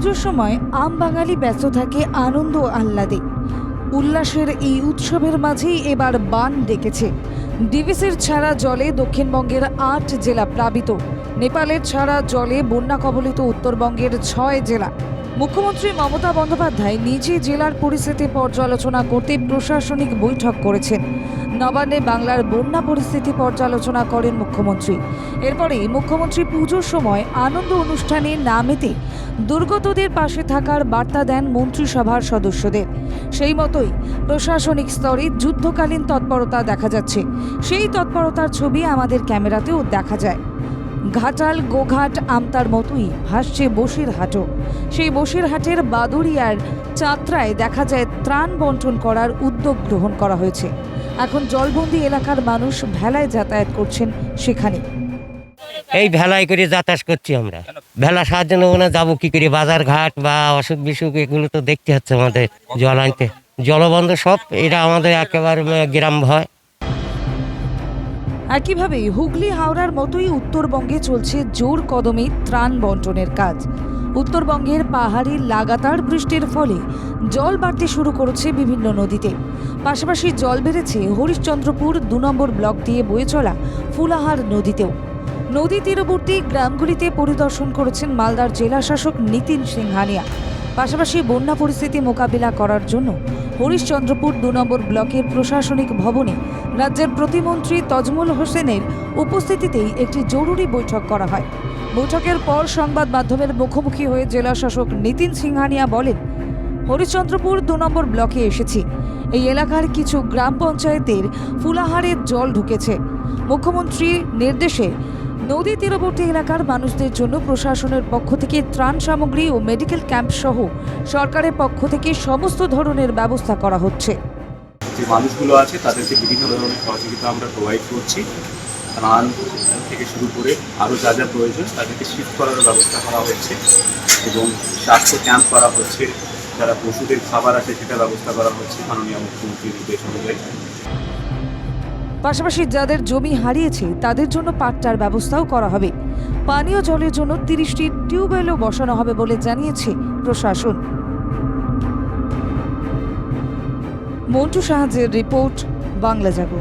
পুজোর সময় আম বাঙালি ব্যস্ত থাকে আনন্দ আহ্লাদে। উল্লাসের এই উৎসবের মাঝেই এবার বান ডেকেছে। ডিভিসির ছাড়া জলে দক্ষিণবঙ্গের আট জেলা প্লাবিত। নেপালের ছাড়া জলে বন্যা কবলিত উত্তরবঙ্গের ছয় জেলা। মুখ্যমন্ত্রী মমতা বন্দ্যোপাধ্যায় নিজে জেলার পরিস্থিতি পর্যালোচনা করতে প্রশাসনিক বৈঠক করেছেন। নবান্নে বাংলার বন্যা পরিস্থিতি পর্যালোচনা করেন মুখ্যমন্ত্রী। এরপরে মুখ্যমন্ত্রী পুজোর সময় আনন্দ অনুষ্ঠানে না মেতে দুর্গতদের পাশে থাকার বার্তা দেন মন্ত্রিসভার সদস্যদের। সেই মতোই প্রশাসনিক স্তরে যুদ্ধকালীন তৎপরতা দেখা যাচ্ছে। সেই তৎপরতার ছবি আমাদের ক্যামেরাতেও দেখা যায়। ঘাটাল, গোঘাট, আমতার মতোই ভাসছে বসিরহাটও। সেই বসিরহাটের বাদুরিয়ার চাত্রায় দেখা যায় ত্রাণ বন্টন করার উদ্যোগ গ্রহণ করা হয়েছে। এখন জলবন্দি এলাকার মানুষ ভেলায় যাতায়াত করছেন সেখানে। এই ভেলায় করে যাতায়াত করছি আমরা। ভেলা সাহায্য নেব না যাব কি করে? বাজার ঘাট বা অসুখ বিসুখ এগুলো তো দেখতে হচ্ছে আমাদের জল আনতে। জলবন্ধ সব এটা আমাদের একেবারে গ্রাম ভয় একইভাবে হুগলি হাওড়ার মতোই উত্তরবঙ্গে চলছে জোর কদমে ত্রাণ বন্টনের কাজ। উত্তরবঙ্গের পাহাড়ে লাগাতার বৃষ্টির ফলে জল বাড়তে শুরু করেছে বিভিন্ন নদীতে। পাশাপাশি জল বেড়েছে হরিশ্চন্দ্রপুর দু নম্বর ব্লক দিয়ে বয়ে চলা ফুলাহার নদীতেও। নদী তীরবর্তী গ্রামগুলিতে পরিদর্শন করেছেন মালদার জেলা শাসক নিতিন সিংহানিয়া। পাশাপাশি বন্যা পরিস্থিতি মোকাবিলা করার জন্য হরিশ্চন্দ্রপুর দু নম্বর ব্লকের প্রশাসনিক ভবনে রাজ্যের প্রতিমন্ত্রী তজমুল হোসেনের উপস্থিতিতেই একটি জরুরি বৈঠক করা হয়। বৈঠকের পর সংবাদ মাধ্যমের মুখোমুখি হয়ে জেলা শাসক নিতিন সিংহানিয়া বলেন, হরিশ্চন্দ্রপুর দু নম্বর ব্লকে এসেছি। এই এলাকার কিছু গ্রাম পঞ্চায়েতের ফুলাহারের জল ঢুকেছে। মুখ্যমন্ত্রীর নির্দেশে নদী তীরবর্তী এলাকার মানুষদের জন্য প্রশাসনের পক্ষ থেকে ত্রাণ সামগ্রী ও মেডিকেল ক্যাম্প সহ সরকারের পক্ষ থেকে সমস্ত ধরনের ব্যবস্থা করা হচ্ছে। যে মানুষগুলো আছে, তাদেরকে বিভিন্ন ধরনের সহযোগিতা আমরা প্রোভাইড করছি। ত্রাণ থেকে শুরু করে আরও যা যা প্রয়োজন তাদেরকে শিফট করার ব্যবস্থা করা হচ্ছে এবং স্বাস্থ্য ক্যাম্প করা হচ্ছে। যারা পশুদের খাবার আছে সেটা ব্যবস্থা করা হচ্ছে মাননীয় মুখ্যমন্ত্রীর নির্দেশ অনুযায়ী। পাশাপাশি যাদের জমি হারিয়েছে তাদের জন্য পাট্টার ব্যবস্থাও করা হবে। পানীয় জলের জন্য তিরিশটি টিউবওয়েলও বসানো হবে বলে জানিয়েছে প্রশাসন। মন্টু সাহায্যের রিপোর্ট, বাংলা জাগো।